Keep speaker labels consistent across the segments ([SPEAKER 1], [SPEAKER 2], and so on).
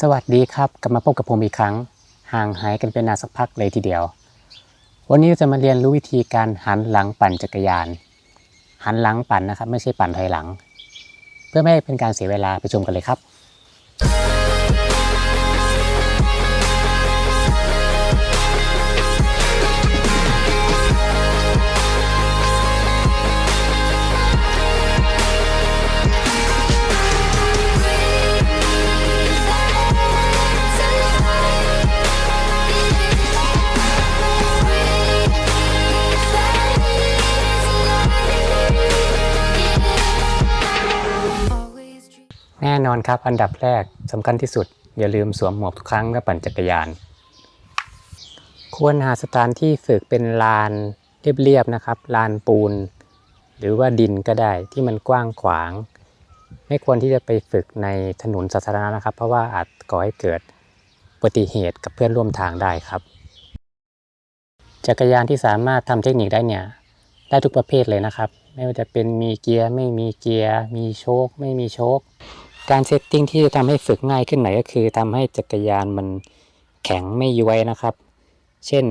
[SPEAKER 1] สวัสดีครับกลับมาพบกับผมอีกครั้ง ห่างหายกันเป็นนานสักพักเลยทีเดียว วันนี้จะมาเรียนรู้วิธีการหันหลังปั่นจักรยาน หันหลังปั่นนะครับ ไม่ใช่ปั่นถอยหลัง เพื่อไม่ให้เป็นการเสียเวลาไปชมกันเลยครับ น่นอนครับ อันดับแรกสำคัญที่สุด อย่าลืมสวมหมวกทุกครั้งเมื่อปั่นจักรยาน ควรหาสถานที่ฝึกเป็นลานเรียบๆนะครับ ลานปูน หรือว่าดินก็ได้ที่มันกว้างขวาง ไม่ควรที่จะไปฝึกในถนนสาธารณะนะครับ เพราะว่าอาจก่อให้เกิดอุบัติเหตุกับเพื่อนร่วมทางได้ครับ จักรยานที่สามารถทำเทคนิคได้เนี่ยได้ทุกประเภทเลยนะครับ ไม่ว่าจะเป็นมีเกียร์ไม่มีเกียร์ มีโชคไม่มีโชค การเซตติ้งที่จะทำให้ฝึกง่ายขึ้นหน่อยก็คือทำให้จักรยานมันแข็งไม่ย้วยนะครับ เช่น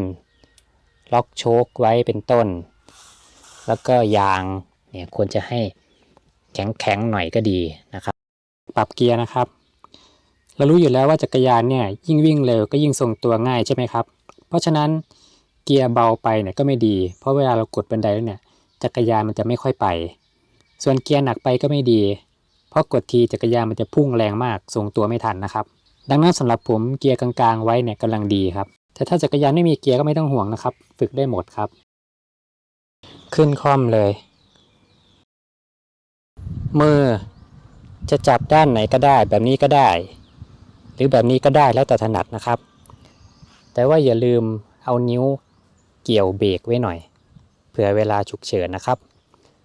[SPEAKER 1] ล็อกโชคไว้เป็นต้น แล้วก็ยางเนี่ยควรจะให้แข็งแข็งๆหน่อยก็ดีนะครับ ปรับเกียร์นะครับ เรารู้อยู่แล้วว่าจักรยานเนี่ยยิ่งวิ่งเร็วก็ยิ่งทรงตัวง่ายใช่ไหมครับ เพราะฉะนั้นเกียร์เบาไปเนี่ยก็ไม่ดี เพราะเวลาเรากดบันไดแล้วเนี่ยจักรยานมันจะไม่ค่อยไป ส่วนเกียร์หนักไปก็ไม่ดี เพราะกดทีจักรยานมันจะพุ่งแรงมากทรงตัวไม่ทันนะครับ ดังนั้นสำหรับผมเกียร์กลางๆไว้เนี่ยกำลังดีครับ แต่ถ้าจักรยานไม่มีเกียร์ก็ไม่ต้องห่วงนะครับ ฝึกได้หมดครับ ขึ้นคล่อมเลย มือจะจับด้านไหนก็ได้ แบบนี้ก็ได้ หรือแบบนี้ก็ได้แล้วแต่ถนัดนะครับ แต่ว่าอย่าลืมเอานิ้วเกี่ยวเบรกไว้หน่อยเผื่อเวลาฉุกเฉินนะครับ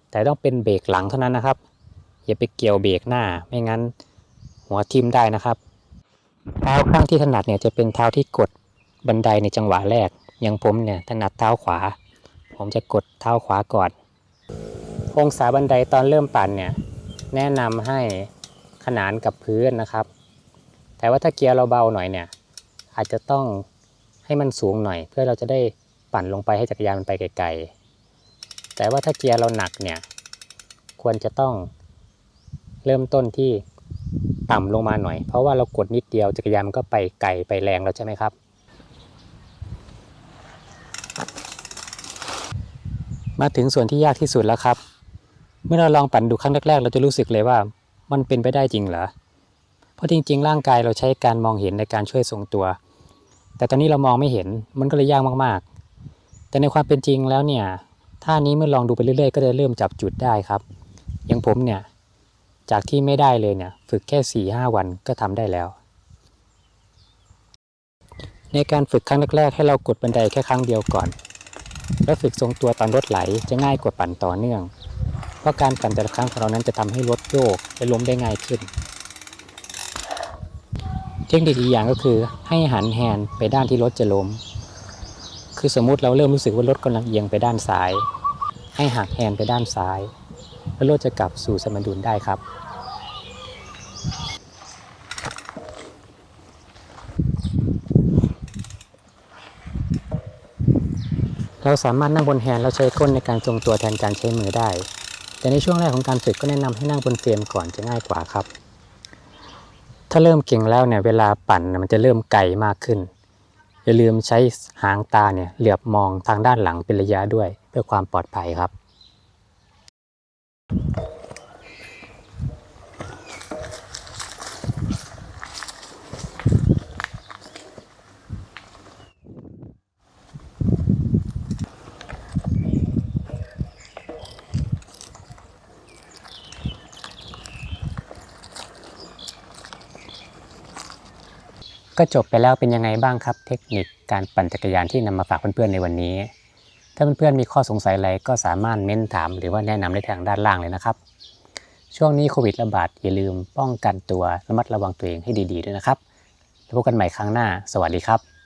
[SPEAKER 1] แต่ต้องเป็นเบรกหลังเท่านั้นนะครับ อย่าไปเกี่ยวเบรกหน้า ไม่งั้นหัวทิ่มได้นะครับเท้าข้างที่ถนัดเนี่ยจะเป็นเท้าที่กดบันไดในจังหวะแรก อย่างผมเนี่ยถนัดเท้าขวา ผมจะกดเท้าขวาก่อน องศาบันไดตอนเริ่มปั่นเนี่ยแนะนำให้ขนานกับพื้นนะครับ แต่ว่าถ้าเกียร์เราเบาหน่อยเนี่ยอาจจะต้องให้มันสูงหน่อย เพื่อเราจะได้ปั่นลงไปให้จักรยานมันไปไกลๆแต่ว่าถ้าเกียร์เราหนักเนี่ยควรจะต้อง เริ่มต้นที่ต่ำลงมาหน่อย เพราะว่าเรากดนิดเดียวจักรยานมันก็ไปไกลไปแรงแล้วใช่ไหมครับ มาถึงส่วนที่ยากที่สุดแล้วครับ เมื่อเราลองปั่นดูครั้งแรกๆ เราจะรู้สึกเลยว่ามันเป็นไปได้จริงเหรอ เพราะจริง ๆ ร่างกายเราใช้การมองเห็นในการช่วยทรงตัว แต่ตอนนี้เรามองไม่เห็นมันก็เลยยากมากๆ แต่ในความเป็นจริงแล้วเนี่ยท่านี้เมื่อลองดูไปเรื่อยๆ ก็จะเริ่มจับจุดได้ครับ อย่างผมเนี่ย จากที่ไม่ได้เลยเนี่ยฝึกแค่4ี่ห้าวันก็ทำได้แล้ว ในการฝึกครั้งแรกๆให้เรากดบันไดแค่ครั้งเดียวก่อน แล้วฝึกทรงตัวตอนรถไหลจะง่ายกว่าปั่นต่อเนื่อง เพราะการปั่นแต่ละครั้งของเรานั้นจะทำให้รถโยกและล้มได้ง่ายขึ้น เทคนิคอีกอย่างก็คือให้หันแฮนด์ไปด้านที่รถจะล้ม คือสมมุติเราเริ่มรู้สึกว่ารถกำลังเอียงไปด้านซ้าย ให้หักแฮนด์ไปด้านซ้าย แล้วรถจะกลับสู่สมดุลได้ครับ เราสามารถนั่งบนแฮนด์แล้วใช้ก้นในการทรงตัวแทนการใช้มือได้ แต่ในช่วงแรกของการฝึกก็แนะนำให้นั่งบนเฟรมก่อนจะง่ายกว่าครับ ถ้าเริ่มเก่งแล้วเนี่ยเวลาปั่นมันจะเริ่มไกลมากขึ้นอย่าลืมใช้หางตาเนี่ยเหลือบมองทางด้านหลังเป็นระยะด้วยเพื่อความปลอดภัยครับ ก็จบไปแล้วเป็นยังไงบ้างครับ เทคนิคการปั่นจักรยานที่นำมาฝากเพื่อนๆในวันนี้ ถ้าเพื่อนๆมีข้อสงสัยอะไรก็สามารถเม้นถาม หรือว่าแนะนำได้ทางด้านล่างเลยนะครับ ช่วงนี้โควิดระบาดอย่าลืมป้องกันตัวระมัดระวังตัวเองให้ดี ๆ ด้วยนะครับแล้วพบกันใหม่ครั้งหน้า สวัสดีครับ